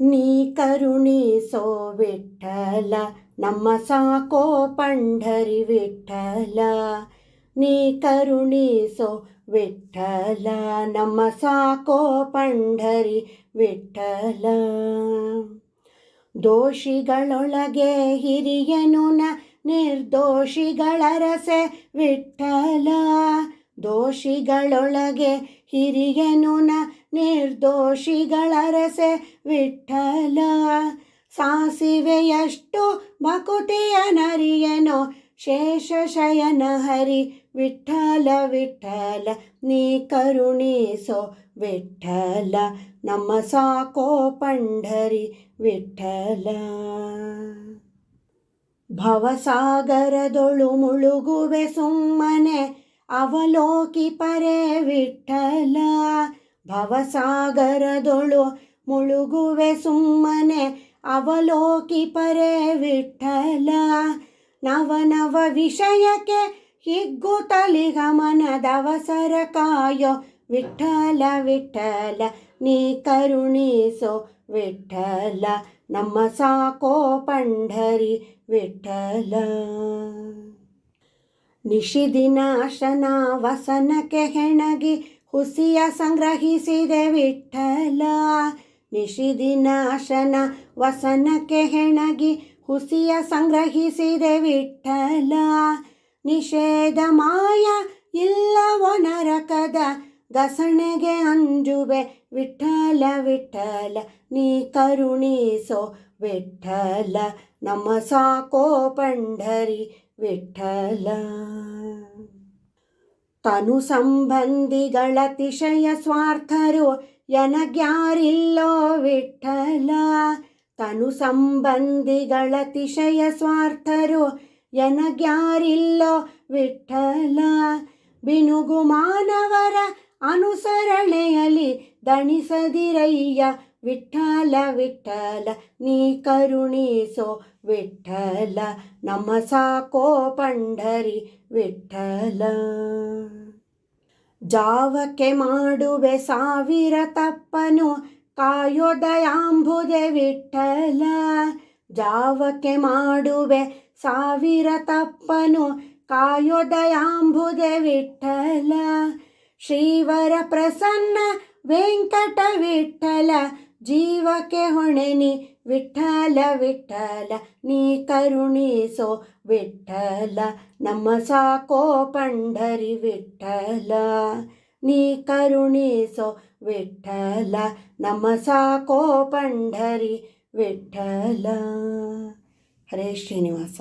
ನೀ ಕರುಣಿಸೋ ವಿಠಲ ನಮ್ಮ ಸಾಕೋ ಪಂಢರಿ ವಿಠಲ ನೀ ಕರುಣಿಸೋ ವಿಠಲ ನಮ್ಮ ಸಾಕೋ ಪಂಢರಿ ವಿಠಲ ದೋಷಿಗಳೊಳಗೆ ಹಿರಿಯನು ನ ನಿರ್ದೋಷಿಗಳ ರಸೆ ವಿಠಲ ದೋಷಿಗಳೊಳಗೆ ಹಿರಿಯನು ನಿರ್ದೋಷಿಗಳರಸೆ ನಿರ್ದೋಷಿಗಳ ರಸೆ ವಿಠಲ. ಸಾಸಿವೆಯಷ್ಟು ಭಕುತಿಯ ನರಿಯನೋ ಶೇಷ ಶಯನ ಹರಿ ವಿಠಲ ವಿಠಲ. ನೀ ಕರುಣಿಸೋ ವಿಠಲ, ನಮ್ಮ ಸಾಕೋ ಪಂಢರಿ ವಿಠಲ. ಭವಸಾಗರದೊಳು ಮುಳುಗುವೆ ಸುಮ್ಮನೆ ಅವಲೋಕಿ ಪರೆ ವಿಠಲ ಭವಸಾಗರದೊಳು ಮುಳುಗುವೆ ಸುಮ್ಮನೆ, ಅವಲೋಕಿ ಪರೆ ವಿಠಲ ನವನವ ನವ ವಿಷಯಕ್ಕೆ ಹಿಗ್ಗು ಗಮನದವಸರ ಕಾಯೋ ವಿಠಲ ವಿಠಲ, ನೀ ಕರುಣಿಸೋ ವಿಠಲ, ನಮ್ಮ ಸಾಕೋ ಪಂಡರಿ ವಿಠಲ. ನಿಶಿದಿನಾಶನ ವಸನಕ್ಕೆ ಹೆಣಗಿ ಹುಸಿಯ ಸಂಗ್ರಹಿಸಿದೆ ವಿಠಲ. ನಿಶಿದಿನಾಶನ ವಸನಕ್ಕೆ ಹೆಣಗಿ ಹುಸಿಯ ಸಂಗ್ರಹಿಸಿದೆ ವಿಠಲ. ನಿಷೇಧ ಮಾಯ ಇಲ್ಲವೋ ನರಕದ ಗಸಣೆಗೆ ಅಂಜುವೆ ವಿಠಲ ವಿಠಲ. ನೀ ಕರುಣಿಸೋ ವಿಠಲ, ನಮ್ಮ ಸಾಕೋ ಪಂಢರಿ ವಿಠಲ. ತನು ಸಂಬಂಧಿಗಳ ತಿಶಯ ಸ್ವಾರ್ಥರು ಎನಗ್ಯಾರಿಲ್ಲೋ ವಿಠಲ. ತನು ಸಂಬಂಧಿಗಳ ತಿಶಯ ಸ್ವಾರ್ಥರು ಎನಗ್ಯಾರಿಲ್ಲೋ ವಿಠಲ. ಬಿನುಗು ಮಾನವರ ಅನುಸರಣೆಯಲಿ ದಣಿಸದಿರಯ್ಯ. ವಿಠಲ ವಿಠಲ ನೀ ಕರುಣಿಸೋ ವಿಠಲ ನಮ್ಮ ಸಾಕೋ ಪಂಡರಿ ವಿಠಲ ಜಾವಕ್ಕೆ ಮಾಡುವೆ ಸಾವಿರ ತಪ್ಪನು, ಕಾಯೋ ದಯಾಂಬುದೆ ವಿಠಲ ಜಾವಕ್ಕೆ ಮಾಡುವೆ ಸಾವಿರ ತಪ್ಪನು, ಕಾಯೋ ದಯಾಂಬುದೆ ವಿಠಲ ಶ್ರೀವರ ಪ್ರಸನ್ನ ವೆಂಕಟ ವಿಠಲ, ಜೀವಕ್ಕೆ ಹೊಣೆನಿ ವಿಠಲ ವಿಠಲ, ನೀ ಕರುಣಿಸೋ ವಿಠಲ, ನಮ್ಮ ಸಾಕೋ ಪಂಡರಿ ವಿಠಲ, ನೀ ಕರುಣಿಸೋ ವಿಠಲ, ನಮ್ಮ ಸಾಕೋ ಪಂಡರಿ ವಿಠಲ. ಹರೇ ಶ್ರೀನಿವಾಸ.